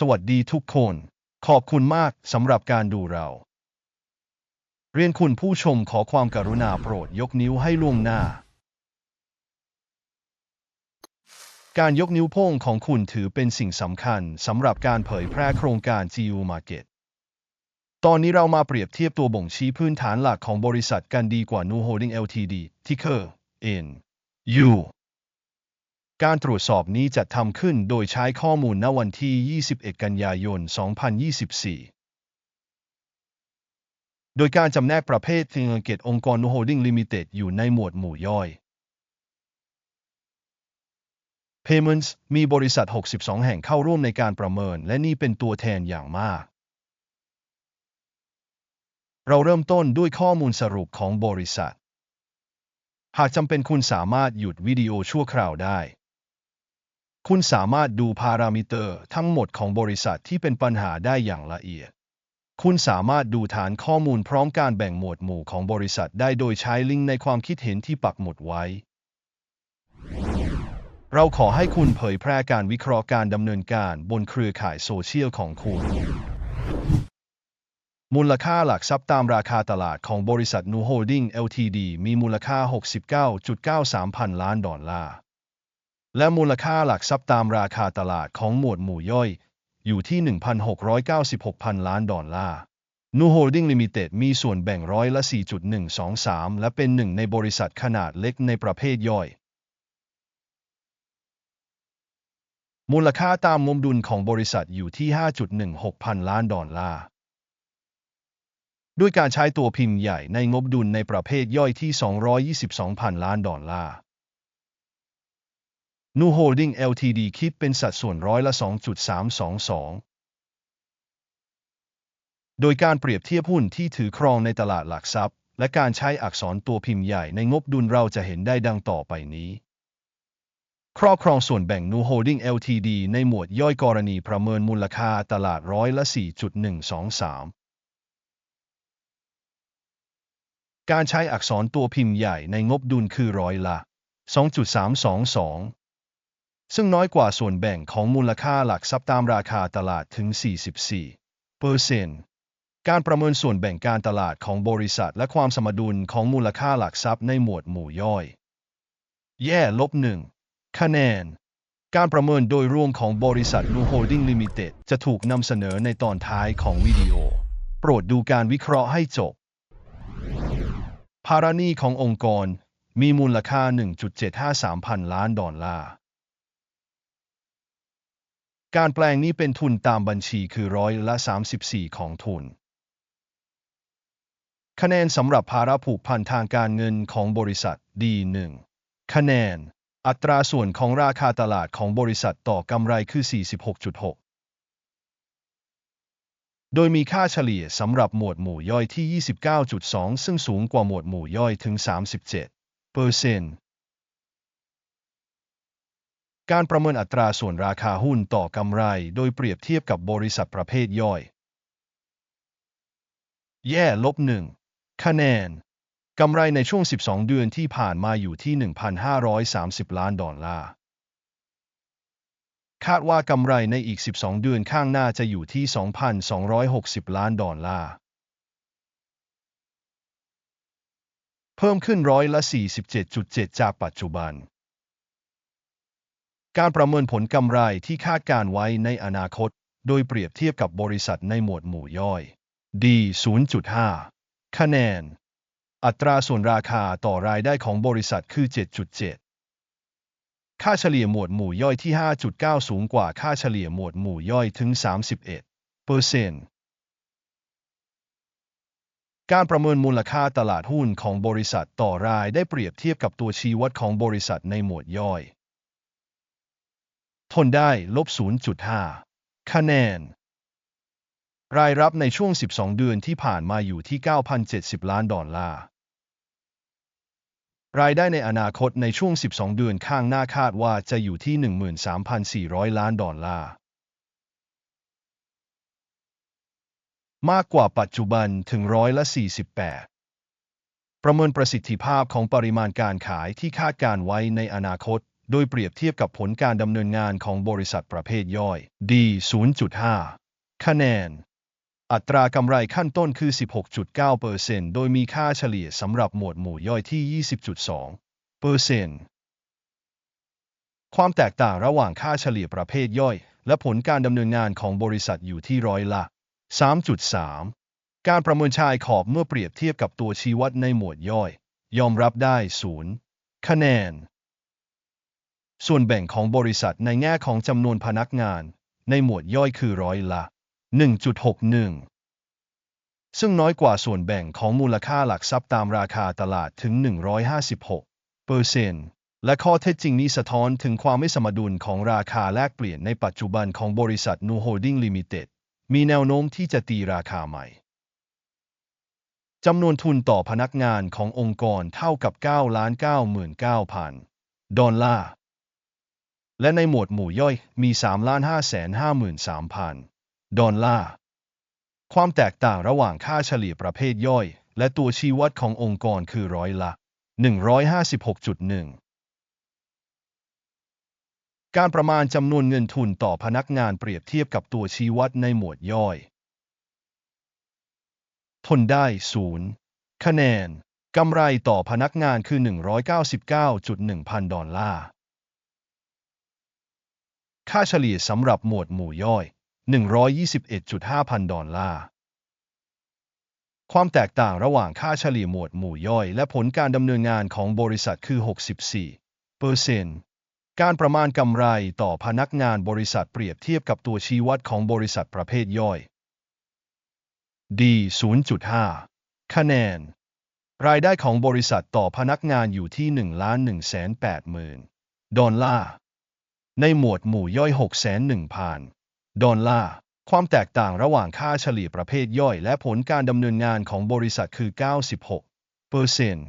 สวัสดีทุกคน ขอบคุณมากสำหรับการดูเรา เรียนคุณผู้ชมขอความกรุณาโปรดยกนิ้วให้ล่วงหน้า การยกนิ้วโป้งของคุณถือเป็นสิ่งสำคัญสำหรับการเผยแพร่โครงการ GU Market ตอนนี้เรามาเปรียบเทียบตัวบ่งชี้พื้นฐานหลักของบริษัทกันดีกว่า New Holding Ltd Ticker N U การตรวจสอบนี้จะทำขึ้นโดยใช้ข้อมูลณวันที่ 21 กันยายน 2024โดยการจำแนกประเภทเงินเกตองค์กร New Holding Limited อยู่ในหมวดหมู่ย่อย Payments มีบริษัท 62 แห่งเข้าร่วมในการประเมิน และนี่เป็นตัวแทนอย่างมาก เราเริ่มต้นด้วยข้อมูลสรุปของบริษัท หากจำเป็นคุณสามารถหยุดวิดีโอชั่วคราวได้ คุณสามารถดูพารามิเตอร์ทั้งหมดของบริษัทที่เป็นปัญหาได้อย่างละเอียด คุณสามารถดูฐานข้อมูลพร้อมการแบ่งหมวดหมู่ของบริษัทได้โดยใช้ลิงก์ในความคิดเห็นที่ปักหมุดไว้ เราขอให้คุณเผยแพร่การวิเคราะห์การดำเนินการบนเครือข่ายโซเชียลของคุณ มูลค่าหลักทรัพย์ตามราคาตลาดของบริษัท New Holding Ltd มีมูลค่า 69.93 พันล้านดอลลาร์ และมูลค่าหลักทรัพย์ตามราคาตลาดของหมวดหมู่ย่อย อยู่ที่ 1,696พันล้านดอลลาร์ New Holding Limited มีส่วนแบ่งร้อยละ 4.123 และเป็นหนึ่งในบริษัทขนาดเล็กในประเภทย่อย มูลค่าตามงบดุลของบริษัทอยู่ที่ 5.16 พันล้านดอลลาร์ ด้วยการใช้ตัวพิมพ์ใหญ่ในงบดุลในประเภทย่อยที่ 222พันล้านดอลลาร์ New Holding Ltd คิดเป็นสัดส่วนร้อยละ 2.322 โดยการเปรียบเทียบหุ้นที่ถือครองในตลาดหลักทรัพย์ และการใช้อักษรตัวพิมพ์ใหญ่ในงบดุลเราจะเห็นได้ดังต่อไปนี้ ครอบครองส่วนแบ่ง New Holding Ltd ในหมวดย่อยกรณีประเมินมูลค่าตลาดร้อยละ 4.123การใช้อักษรตัวพิมพ์ใหญ่ในงบดุลคือร้อยละ 2.322 ซึ่งน้อยกว่าส่วนแบ่งของมูลค่าหลักทรัพย์ตามราคาตลาดถึง 44เปอร์เซ็นต์การประเมินส่วนแบ่งการตลาดของบริษัทและความสมดุลของมูลค่าหลักทรัพย์ในหมวดหมู่ย่อย แย่ลบหนึ่งคะแนน การประเมินโดยรวมของบริษัท New Holding Limited จะถูกนำเสนอในตอนท้ายของวิดีโอ โปรดดูการวิเคราะห์ให้จบ ภาระหนี้ขององค์กรมีมูลค่า 1.753 พันล้านดอลลาร์ การแปลงนี้เป็นทุนตามบัญชีคือร้อยละ 34 ของทุน คะแนนสำหรับภาระผูกพันทางการเงินของบริษัท D1 คะแนน อัตราส่วนของราคาตลาดของบริษัทต่อกำไรคือ 46.6 โดยมีค่าเฉลี่ยสำหรับหมวดหมู่ย่อยที่ 29.2 ซึ่งสูงกว่าหมวดหมู่ย่อยถึง 37เปอร์เซ็นต์ การประเมินอัตราส่วนราคาหุ้นต่อกำไร โดยเปรียบเทียบกับบริษัทประเภทย่อย แย่ลบหนึ่งคะแนน กำไรในช่วง 12 เดือนที่ผ่านมาอยู่ที่ 1,530 ล้านดอลลาร์ คาดว่ากำไรในอีก 12 เดือนข้างหน้าจะอยู่ที่ 2,260 ล้านดอลลาร์ เพิ่มขึ้นร้อยละ 47.7 จากปัจจุบัน การประเมินผลกำไรที่คาดการไว้ในอนาคต โดยเปรียบเทียบกับบริษัทในหมวดหมู่ย่อย D 0.5 คะแนน อัตราส่วนราคาต่อรายได้ของบริษัทคือ 7.7 ค่าเฉลี่ยหมวดหมู่ย่อยที่ 5.9 สูงกว่าค่าเฉลี่ยหมวดหมู่ย่อยถึง 31เปอร์เซ็นต์การประเมินมูลค่าตลาดหุ้นของบริษัทต่อรายได้เปรียบเทียบกับตัวชี้วัดของบริษัทในหมวดย่อย ทนได้ลบ 0.5 คะแนน รายรับในช่วง 12 เดือนที่ผ่านมาอยู่ที่ 9,070 ล้านดอลลาร์ รายได้ในอนาคตในช่วง 12 เดือนข้างหน้าคาดว่าจะอยู่ที่ 13,400 ล้านดอลลาร์ มากกว่าปัจจุบันถึงร้อยละ48ประเมินประสิทธิภาพของปริมาณการขายที่คาดการไว้ในอนาคต โดยเปรียบเทียบกับผลการดำเนินงานของบริษัทประเภทย่อย D 0.5 คะแนน อัตรากำไรขั้นต้นคือ 16.9%โดยมีค่าเฉลี่ยสำหรับหมวดหมู่ย่อยที่ 20.2%ความแตกต่างระหว่างค่าเฉลี่ยประเภทย่อย และผลการดำเนินงานของบริษัทอยู่ที่ร้อยละ 3.3 การประเมินชายขอบเมื่อเปรียบเทียบกับตัวชี้วัดในหมวดย่อย ยอมรับได้ 0 คะแนน ส่วนแบ่งของบริษัทในแง่ของจำนวนพนักงาน ในหมวดย่อยคือร้อยละ 1.61 ซึ่งน้อยกว่าส่วนแบ่งของมูลค่าหลักทรัพย์ตามราคาตลาดถึง 156เปอร์เซ็นต์และข้อเท็จจริงนี้สะท้อนถึงความไม่สมดุลของราคาแลกเปลี่ยนในปัจจุบันของบริษัทนูโฮลดิ้งลิมิเต็ดมีแนวโน้มที่จะตีราคาใหม่จำนวนทุนต่อพนักงานขององค์กรเท่ากับ 9,99,000 ดอลลาร์ และในหมวดหมู่ย่อยมี 3,553,000 ดอลลาร์ ความแตกต่างระหว่างค่าเฉลี่ยประเภทย่อย และตัวชี้วัดขององค์กรคือร้อยละ 156.1การประมาณจำนวนเงินทุนต่อพนักงานเปรียบเทียบกับตัวชี้วัดในหมวดย่อยทนได้0คะแนน กำไรต่อพนักงานคือ 199.1 พันดอลลาร์ ค่าเฉลี่ยสำหรับหมวดหมู่ย่อย 121.5 พันดอลลาร์ ความแตกต่างระหว่างค่าเฉลี่ยหมวดหมู่ย่อย และผลการดำเนินงานของบริษัทคือ 64เปอร์เซ็นต์การประมาณกำไรต่อพนักงานบริษัทเปรียบเทียบกับตัวชี้วัดของบริษัทประเภทย่อย D 0.5 คะแนน รายได้ของบริษัทต่อพนักงานอยู่ที่ 1 1 8 0 0 0 0 ดอลลาร์ ในหมวดหมู่ย่อย601,000ดอลลาร์ ความแตกต่างระหว่างค่าเฉลี่ยประเภทย่อยและผลการดำเนินงานของบริษัทคือ 96เปอร์เซ็นต์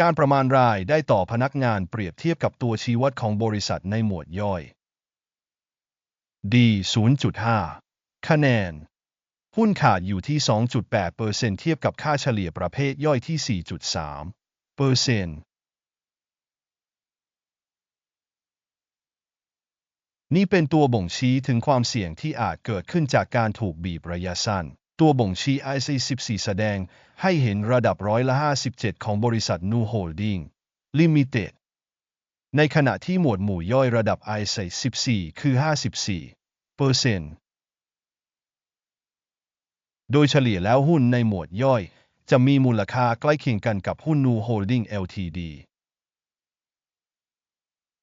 การประมาณรายได้ต่อพนักงานเปรียบเทียบกับตัวชี้วัดของบริษัทในหมวดย่อย D 0.5 คะแนน หุ้นขาดอยู่ที่ 2.8%เเทียบกับค่าเฉลี่ยประเภทย่อยที่ 4.3%เปอร์เซ็นต์ นี่เป็นตัวบ่งชี้ถึงความเสี่ยงที่อาจเกิดขึ้นจากการถูกบีบระยะสั้น ตัวบ่งชี้ IC14 แสดงให้เห็นระดับร้อยละ57 ของบริษัทนูโฮลดิ้งลิมิเต็ดในขณะที่หมวดหมู่ย่อยระดับ IC14 คือ 54เปอร์เซ็นต์โดยเฉลี่ยแล้วหุ้นในหมวดย่อย จะมีมูลค่าใกล้เคียงกันกับหุ้นนูโฮลดิ้ง LTD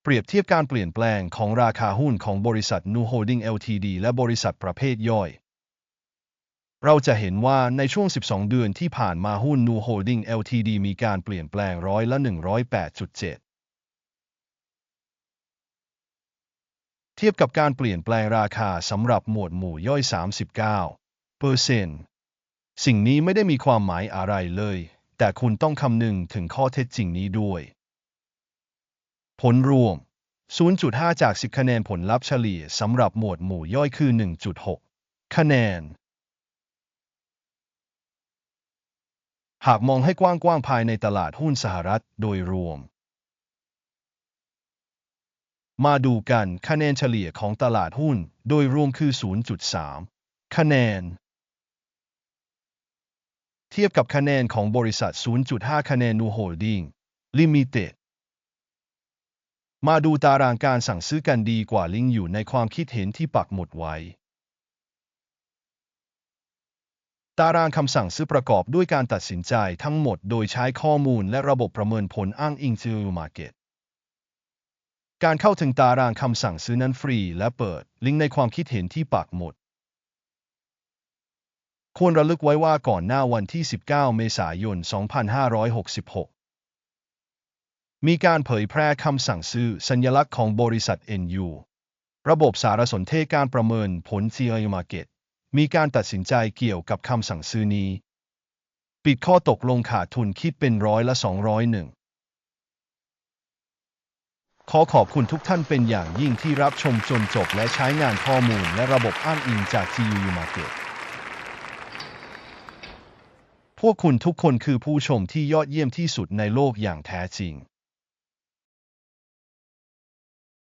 เปรียบเทียบการเปลี่ยนแปลงของราคาหุ้นของบริษัทนูโฮลดิ้ง LTD และบริษัทประเภทย่อย เราจะเห็นว่าในช่วง 12 เดือนที่ผ่านมาหุ้นนูโฮลดิ้ง LTD มีการเปลี่ยนแปลงร้อยละ 108.7เทียบกับการเปลี่ยนแปลงราคาสำหรับหมวดหมู่ย่อย 39เปอร์เซนสิ่งนี้ไม่ได้มีความหมายอะไรเลย แต่คุณต้องคำนึงถึงข้อเท็จจริงนี้ด้วย ผลรวม 0.5 จาก 10 คะแนนผลลัพธ์เฉลี่ยสำหรับหมวดหมู่ย่อยคือ 1.6 คะแนน หากมองให้กว้างๆภายในตลาดหุ้นสหรัฐโดยรวม มาดูกันคะแนนเฉลี่ยของตลาดหุ้นโดยรวมคือ 0.3 คะแนน เทียบกับคะแนนของบริษัท 0.5 คะแนนนูโฮลดิ้งลิมิเต็ด มาดูตารางการสั่งซื้อกันดีกว่าลิงก์อยู่ในความคิดเห็นที่ปักหมุดไว้ ตารางคำสั่งซื้อประกอบด้วยการตัดสินใจทั้งหมดโดยใช้ข้อมูลและระบบประเมินผลอ้างอิงจือมาร์เก็ตการเข้าถึงตารางคำสั่งซื้อนั้นฟรีและเปิด ลิงก์ในความคิดเห็นที่ปักหมุด ควรระลึกไว้ว่าก่อนหน้าวันที่ 19 เมษายน 2566 มีการเผยแพร่คำสั่งซื้อสัญลักษณ์ของบริษัท NU ระบบสารสนเทศการประเมินผล CI Market มีการตัดสินใจเกี่ยวกับคำสั่งซื้อนี้ ปิดข้อตกลงขาดทุนคิดเป็นร้อยละ 201 ขอขอบคุณทุกท่านเป็นอย่างยิ่งที่รับชมจนจบและใช้งานข้อมูลและระบบอ้างอิงจาก GU Market พวกคุณทุกคนคือผู้ชมที่ยอดเยี่ยมที่สุดในโลกอย่างแท้จริง